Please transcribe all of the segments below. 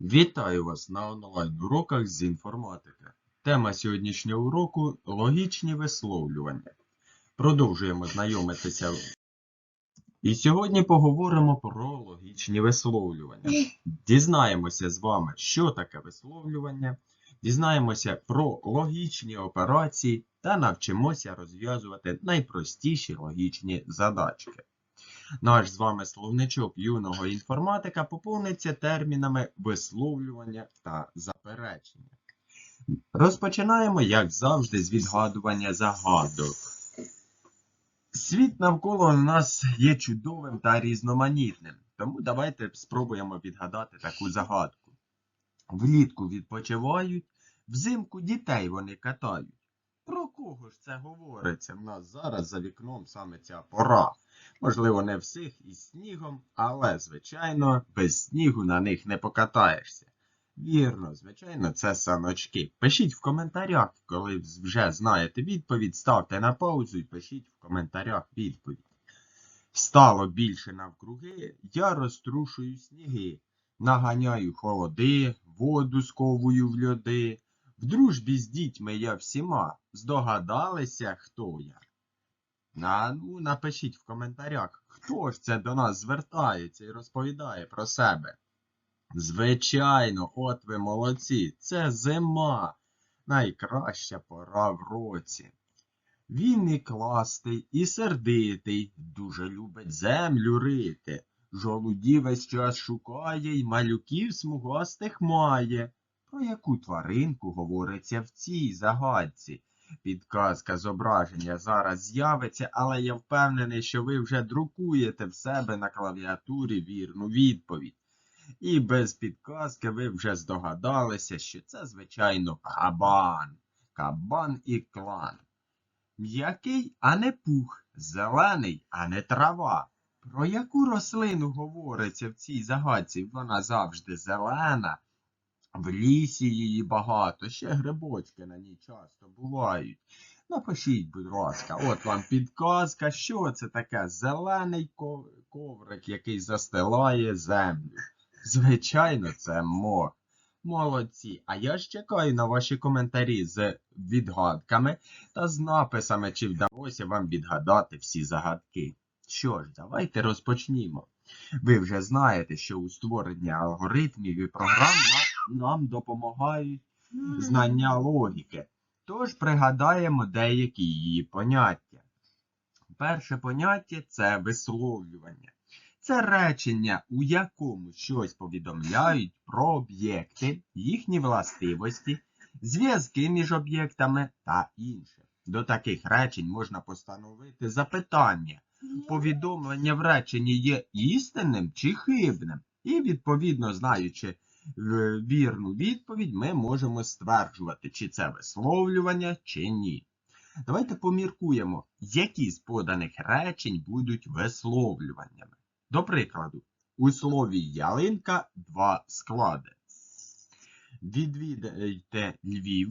Вітаю вас на онлайн-уроках з інформатики. Тема сьогоднішнього уроку логічні висловлювання. Продовжуємо знайомитися. І сьогодні поговоримо про логічні висловлювання. Дізнаємося з вами, що таке висловлювання, дізнаємося про логічні операції та навчимося розв'язувати найпростіші логічні задачки. Наш з вами словничок юного інформатика поповниться термінами висловлювання та заперечення. Розпочинаємо, як завжди, з відгадування загадок. Світ навколо нас є чудовим та різноманітним, тому давайте спробуємо відгадати таку загадку. Влітку відпочивають, взимку дітей вони катають. Про кого ж це говориться? В нас зараз за вікном саме ця пора. Можливо, не всіх із снігом, але, звичайно, без снігу на них не покатаєшся. Вірно, звичайно, це саночки. Пишіть в коментарях, коли вже знаєте відповідь, ставте на паузу і пишіть в коментарях відповідь. Стало більше навкруги, я розтрушую сніги, наганяю холоди, воду сковую в льоди. Дружбі з дітьми я всіма. Здогадалися, хто я? А ну, напишіть в коментарях, хто ж це до нас звертається і розповідає про себе. Звичайно, от ви молодці, це зима, найкраща пора в році. Він і кластий, і сердитий, дуже любить землю рити. Жолудів весь час шукає й малюків смугастих має. Про яку тваринку говориться в цій загадці? Підказка зображення зараз з'явиться, але я впевнений, що ви вже друкуєте в себе на клавіатурі вірну відповідь. І без підказки ви вже здогадалися, що це, звичайно, кабан. Кабан і клан. М'який, а не пух, зелений, а не трава. Про яку рослину говориться в цій загадці? Вона завжди зелена. В лісі її багато, ще грибочки на ній часто бувають. Напишіть, будь ласка, от вам підказка, що це таке зелений коврик, який застилає землю. Звичайно, це мох. Молодці. А я ж чекаю на ваші коментарі з відгадками та з написами, чи вдалося вам відгадати всі загадки. Що ж, давайте розпочнімо. Ви вже знаєте, що у створенні алгоритмів і програм на- нам допомагають знання логіки. Тож пригадаємо деякі її поняття. Перше поняття це висловлювання. Це речення, у якому щось повідомляють про об'єкти, їхні властивості, зв'язки між об'єктами та інше. До таких речень можна постановити запитання. Повідомлення в реченні є істинним чи хибним. І, відповідно, знаючи вірну відповідь, ми можемо стверджувати, чи це висловлювання, чи ні. Давайте поміркуємо, які з поданих речень будуть висловлюваннями. До прикладу, у слові ялинка два склади. Відвідайте Львів,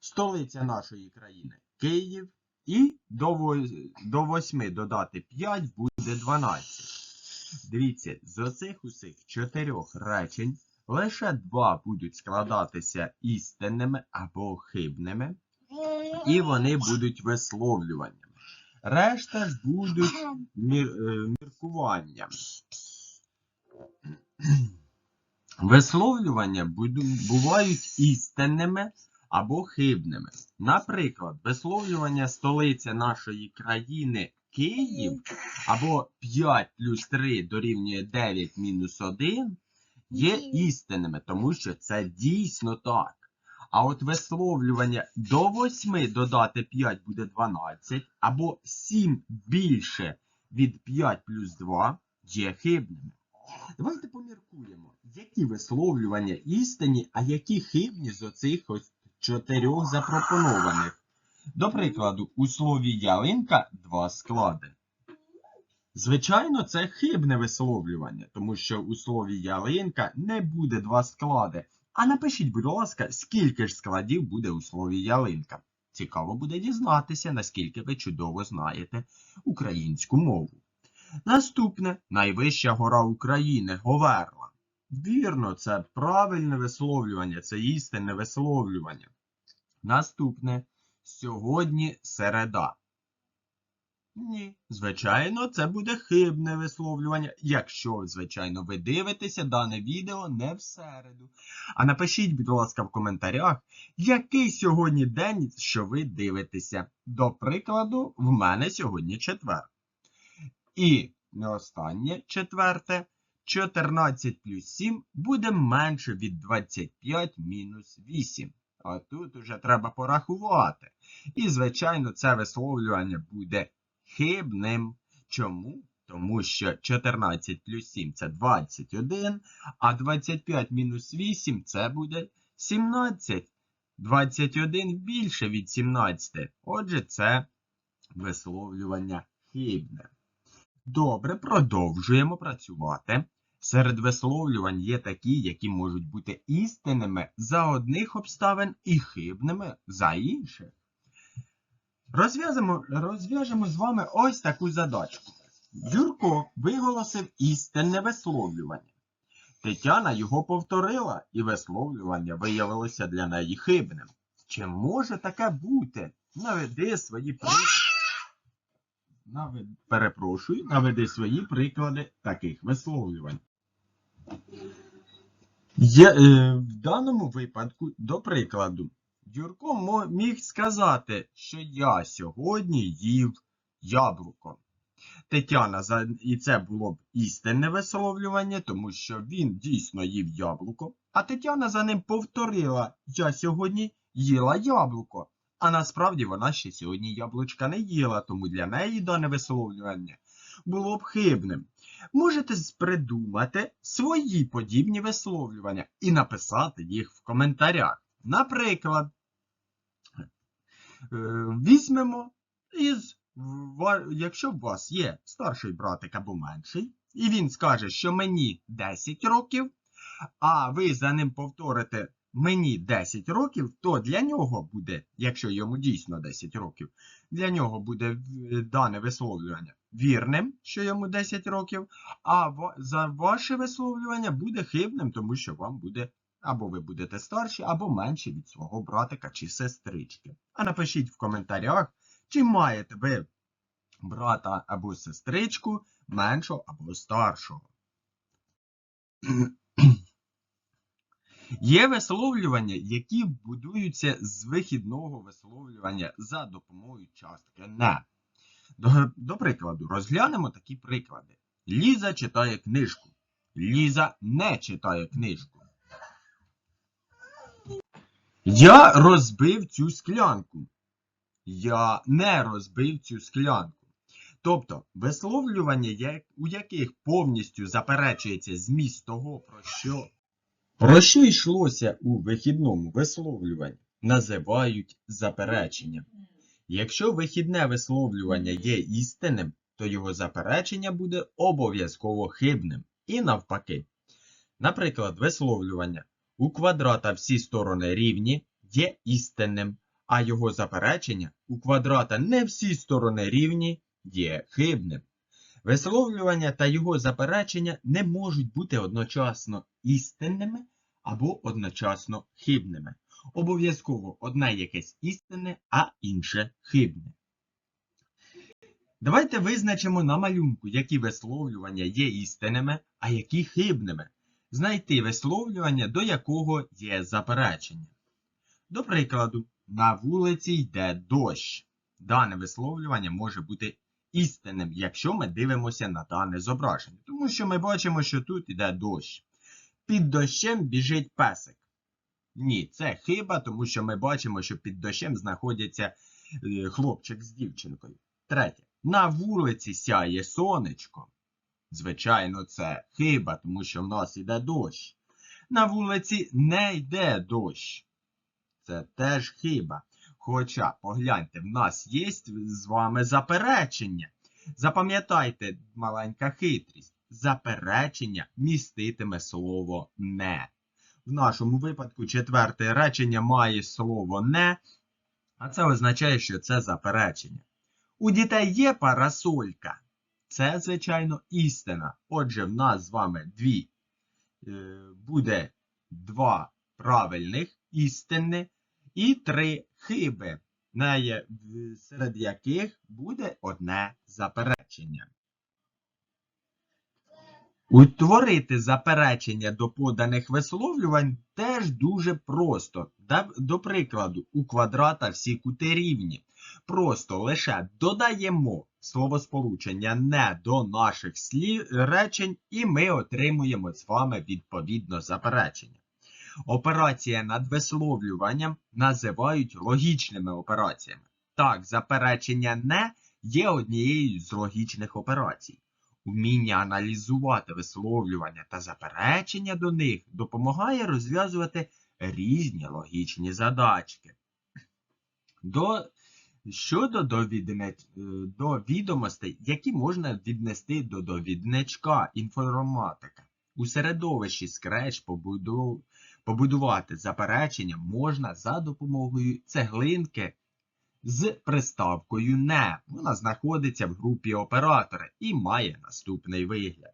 столиця нашої країни Київ, і до, во- до 8 додати 5 буде 12. Дивіться, з оцих усіх чотирьох речень лише два будуть складатися істинними або хибними, і вони будуть висловлюваннями. Решта ж будуть мір, е, міркуванням. Висловлювання бувають істинними або хибними. Наприклад, висловлювання столиця нашої країни Київ або 5 плюс 3 дорівнює 9 мінус 1 є істинними, тому що це дійсно так. А от висловлювання до 8 додати 5 буде 12, або 7 більше від 5 плюс 2 є хибними. Давайте поміркуємо, які висловлювання істинні, а які хибні з оцих ось чотирьох запропонованих. До прикладу, у слові ялинка два склади. Звичайно, це хибне висловлювання, тому що у слові ялинка не буде два склади. А напишіть, будь ласка, скільки ж складів буде у слові ялинка. Цікаво буде дізнатися, наскільки ви чудово знаєте українську мову. Наступне найвища гора України Говерла. Вірно, це правильне висловлювання, це істинне висловлювання. Наступне. Сьогодні середа. Ні, звичайно, це буде хибне висловлювання, якщо, звичайно, ви дивитеся дане відео не в середу. А напишіть, будь ласка, в коментарях, який сьогодні день, що ви дивитеся. До прикладу, в мене сьогодні четвер. І не останнє четверте. 14 плюс 7 буде менше від 25 мінус 8. А тут уже треба порахувати. І, звичайно, це висловлювання буде хибним. Чому? Тому що 14 плюс 7 це 21, а 25 мінус 8 це буде 17. 21 більше від 17. Отже, це висловлювання хибне. Добре, продовжуємо працювати. Серед висловлювань є такі, які можуть бути істинними за одних обставин і хибними за інших. Розв'яжемо, розв'яжемо з вами ось таку задачку. Юрко виголосив істинне висловлювання. Тетяна його повторила, і висловлювання виявилося для неї хибним. Чи може таке бути? Наведи свої приклади. Перепрошую, наведи свої приклади таких висловлювань. Є, е, в даному випадку, до прикладу, Юрко міг сказати, що я сьогодні їв яблуко. Тетяна, і це було б істинне висловлювання, тому що він дійсно їв яблуко, а Тетяна за ним повторила, я сьогодні їла яблуко. А насправді вона ще сьогодні яблучка не їла, тому для неї дане висловлювання було б хибним. Можете придумати свої подібні висловлювання і написати їх в коментарях. Наприклад, візьмемо із, якщо у вас є старший братик або менший, і він скаже, що мені 10 років, а ви за ним повторите мені 10 років, то для нього буде, якщо йому дійсно 10 років, для нього буде е, дане висловлювання вірним, що йому 10 років, а за ваше висловлювання буде хибним, тому що вам буде або ви будете старші, або менші від свого братика чи сестрички. А напишіть в коментарях, чи маєте ви брата або сестричку меншого або старшого. Є висловлювання, які будуються з вихідного висловлювання за допомогою частки не. До, до прикладу, розглянемо такі приклади. Ліза читає книжку. Ліза не читає книжку. Я розбив цю склянку. Я не розбив цю склянку. Тобто, висловлювання, у яких повністю заперечується зміст того, про що про що йшлося у вихідному висловлюванні, називають запереченням. Якщо вихідне висловлювання є істинним, то його заперечення буде обов'язково хибним. І навпаки. Наприклад, висловлювання у квадрата всі сторони рівні є істинним, а його заперечення у квадрата не всі сторони рівні є хибним. Висловлювання та його заперечення не можуть бути одночасно істинними або одночасно хибними. Обов'язково одне якесь істинне, а інше хибне. Давайте визначимо на малюнку, які висловлювання є істинними, а які хибними. Знайти висловлювання, до якого є заперечення. До прикладу, на вулиці йде дощ. Дане висловлювання може бути істинним, якщо ми дивимося на дане зображення. Тому що ми бачимо, що тут йде дощ. Під дощем біжить песик. Ні, це хиба, тому що ми бачимо, що під дощем знаходяться е, хлопчик з дівчинкою. Третє. На вулиці сяє сонечко. Звичайно, це хиба, тому що в нас йде дощ. На вулиці не йде дощ. Це теж хиба. Хоча, погляньте, в нас є з вами заперечення. Запам'ятайте, маленька хитрість. Заперечення міститиме слово не. В нашому випадку четверте речення має слово не, а це означає, що це заперечення. У дітей є парасолька. Це, звичайно, істина. Отже, в нас з вами дві е, буде два правильних істини і три хиби, серед яких буде одне заперечення. Утворити заперечення до поданих висловлювань теж дуже просто. До прикладу, у квадрата всі кути рівні. Просто лише додаємо словосполучення не до наших слів речень, і ми отримуємо з вами відповідно заперечення. Операція над висловлюванням називають логічними операціями. Так, заперечення не є однією з логічних операцій. Вміння аналізувати висловлювання та заперечення до них допомагає розв'язувати різні логічні задачки. До, щодо е, до відомостей, які можна віднести до довідничка інформатика. У середовищі Scratch побуду- побудувати заперечення можна за допомогою цеглинки з приставкою не. Вона знаходиться в групі оператори і має наступний вигляд.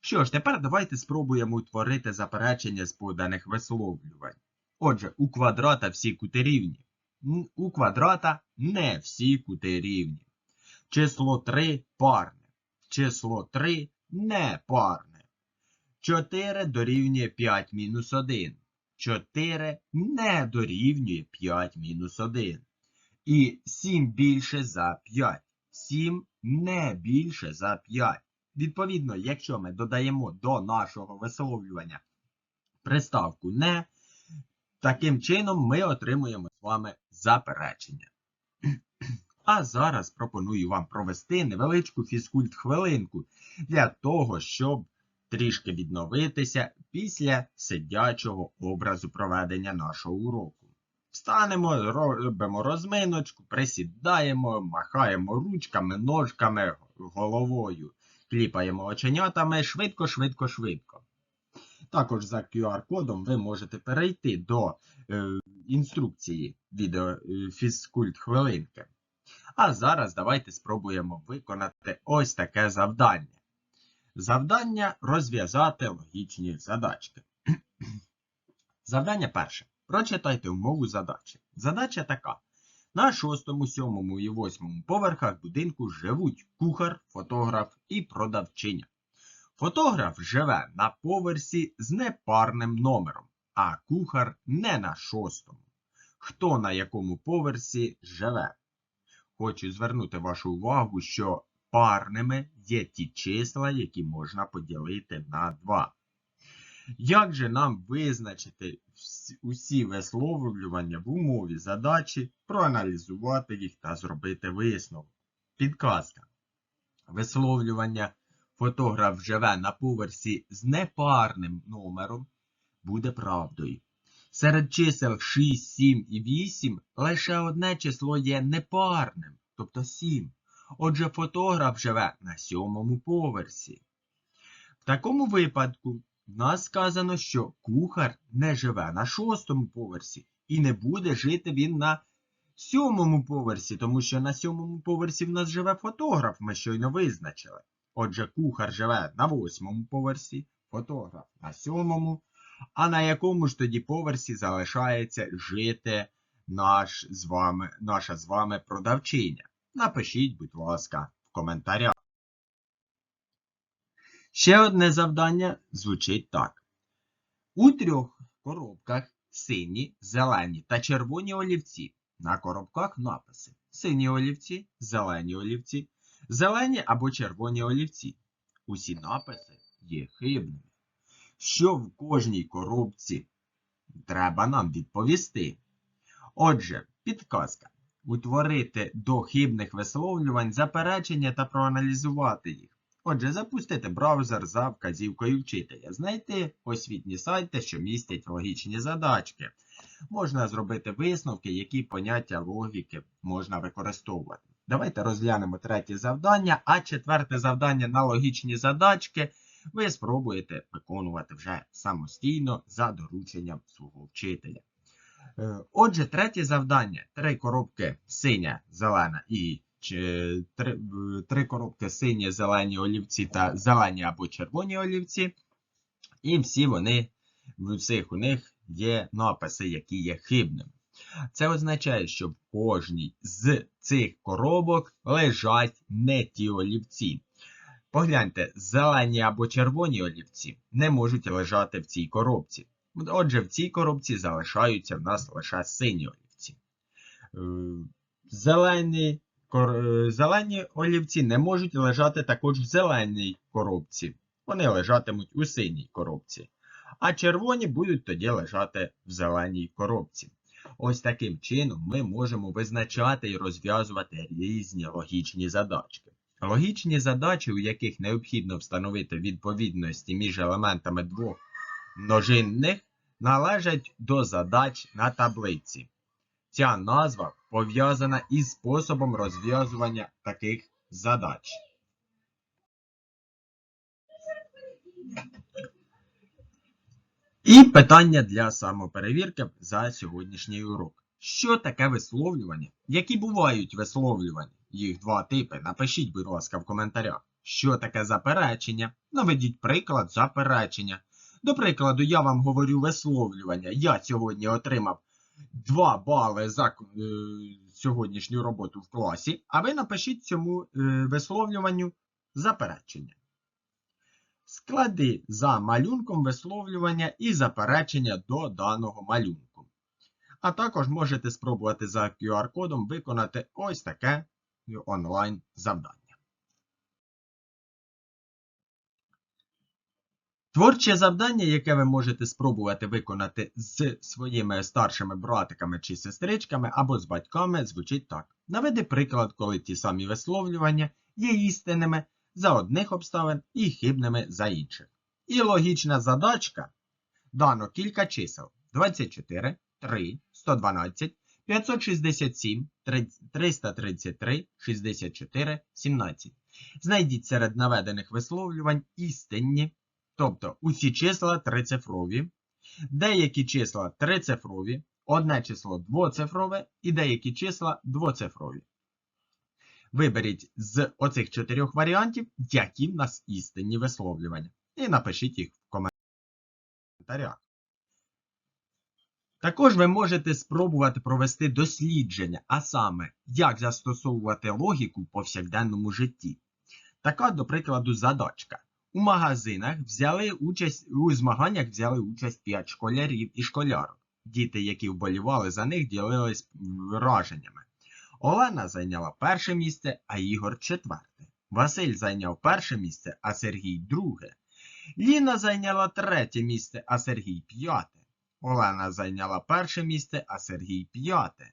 Що ж, тепер давайте спробуємо утворити заперечення з поданих висловлювань. Отже, у квадрата всі кути рівні. У квадрата не всі кути рівні. Число 3 парне. Число 3 не парне. 4 дорівнює 5 мінус 1. 4 не дорівнює 5 мінус 1. І 7 більше за 5. 7 не більше за 5. Відповідно, якщо ми додаємо до нашого висловлювання приставку не, таким чином ми отримуємо з вами заперечення. А зараз пропоную вам провести невеличку фізкульт-хвилинку для того, щоб трішки відновитися після сидячого образу проведення нашого уроку. Встанемо, робимо розминочку, присідаємо, махаємо ручками, ножками, головою, кліпаємо оченятами швидко, швидко, швидко. Також за QR-кодом ви можете перейти до е, інструкції відео фізкульт хвилинки. А зараз давайте спробуємо виконати ось таке завдання. Завдання розв'язати логічні задачки. Завдання перше. Прочитайте умову задачі. Задача така. На шостому, сьомому і восьмому поверхах будинку живуть кухар, фотограф і продавчиня. Фотограф живе на поверсі з непарним номером, а кухар не на шостому. Хто на якому поверсі живе? Хочу звернути вашу увагу, що парними є ті числа, які можна поділити на 2. Як же нам визначити усі висловлювання в умові задачі, проаналізувати їх та зробити висновок? Підказка. Висловлювання фотограф живе на поверсі з непарним номером буде правдою. Серед чисел 6, 7 і 8 лише одне число є непарним, тобто 7. Отже, фотограф живе на сьомому поверсі. В такому випадку в нас сказано, що кухар не живе на шостому поверсі і не буде жити він на сьомому поверсі, тому що на сьомому поверсі в нас живе фотограф, ми щойно визначили. Отже, кухар живе на восьмому поверсі, фотограф на сьомому, а на якому ж тоді поверсі залишається жити наш з вами, наша з вами продавчиня? Напишіть, будь ласка, в коментарях. Ще одне завдання звучить так. У трьох коробках сині, зелені та червоні олівці. На коробках написи: сині олівці, зелені олівці, зелені або червоні олівці. Усі написи є хибними. Що в кожній коробці треба нам відповісти. Отже, підказка. Утворити до хибних висловлювань заперечення та проаналізувати їх. Отже, запустити браузер за вказівкою вчителя. Знайти освітні сайти, що містять логічні задачки. Можна зробити висновки, які поняття логіки можна використовувати. Давайте розглянемо третє завдання, а четверте завдання на логічні задачки ви спробуєте виконувати вже самостійно за дорученням свого вчителя. Е, Отже, третє завдання: три коробки синя, зелена і чи, три, три коробки сині, зелені олівці та зелені або червоні олівці. І всі вони, в всіх у них є написи, які є хибними. Це означає, що в кожній з цих коробок лежать не ті олівці. Погляньте, зелені або червоні олівці не можуть лежати в цій коробці. Отже, в цій коробці залишаються в нас лише сині олівці. Е, Зелені, е, зелені олівці не можуть лежати також в зеленій коробці. Вони лежатимуть у синій коробці. А червоні будуть тоді лежати в зеленій коробці. Ось таким чином ми можемо визначати і розв'язувати різні логічні задачки. Логічні задачі, у яких необхідно встановити відповідності між елементами двох множинних, належать до задач на таблиці. Ця назва пов'язана із способом розв'язування таких задач. І питання для самоперевірки за сьогоднішній урок. Що таке висловлювання? Які бувають висловлювання? Їх два типи. Напишіть, будь ласка, в коментарях. Що таке заперечення? Наведіть приклад заперечення. До прикладу, я вам говорю висловлювання. Я сьогодні отримав 2 бали за е, сьогоднішню роботу в класі, а ви напишіть цьому е, висловлюванню заперечення. Склади за малюнком висловлювання і заперечення до даного малюнку. А також можете спробувати за QR-кодом виконати ось таке онлайн завдання. Творче завдання, яке ви можете спробувати виконати з своїми старшими братиками чи сестричками або з батьками, звучить так. Наведи приклад, коли ті самі висловлювання є істинними за одних обставин і хибними за інших. І логічна задачка дано кілька чисел 24, 3, 112, 567, 333, 64, 17. Знайдіть серед наведених висловлювань істинні, тобто усі числа трицифрові, деякі числа трицифрові, одне число двоцифрове і деякі числа двоцифрові. Виберіть з оцих чотирьох варіантів, які в нас істинні висловлювання. І напишіть їх в коментарях. Також ви можете спробувати провести дослідження, а саме, як застосовувати логіку в повсякденному житті. Така, до прикладу, задачка. У магазинах взяли участь, у змаганнях взяли участь 5 школярів і школярок. Діти, які вболівали за них, ділились враженнями. Олена зайняла перше місце, а Ігор четверте. Василь зайняв перше місце, а Сергій друге. Ліна зайняла третє місце, а Сергій п'яте. Олена зайняла перше місце, а Сергій п'яте.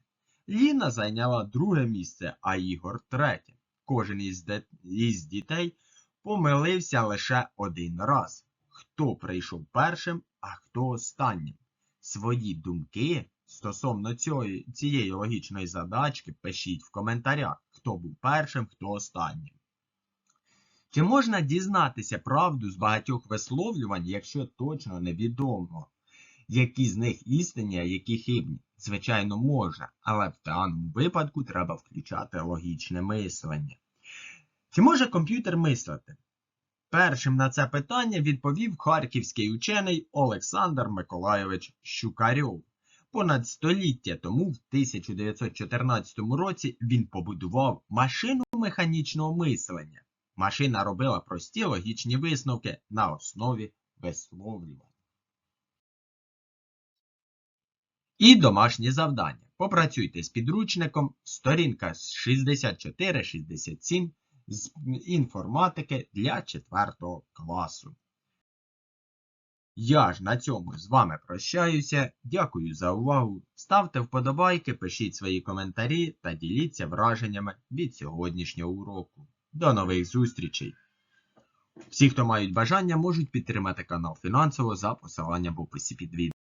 Ліна зайняла друге місце, а Ігор третє. Кожен із, дітей помилився лише один раз. Хто прийшов першим, а хто останнім. Свої думки стосовно цієї, цієї логічної задачки пишіть в коментарях, хто був першим, хто останнім. Чи можна дізнатися правду з багатьох висловлювань, якщо точно невідомо, які з них істинні, а які хибні? Звичайно, можна, але в даному випадку треба включати логічне мислення. Чи може комп'ютер мислити? Першим на це питання відповів харківський учений Олександр Миколайович Щукарьов. Понад століття тому, в 1914 році, він побудував машину механічного мислення. Машина робила прості логічні висновки на основі висловлювань. І домашнє завдання. Попрацюйте з підручником, сторінка 64-67 з інформатики для 4 класу. Я ж на цьому з вами прощаюся. Дякую за увагу. Ставте вподобайки, пишіть свої коментарі та діліться враженнями від сьогоднішнього уроку. До нових зустрічей! Всі, хто мають бажання, можуть підтримати канал фінансово за посиланням в описі під відео.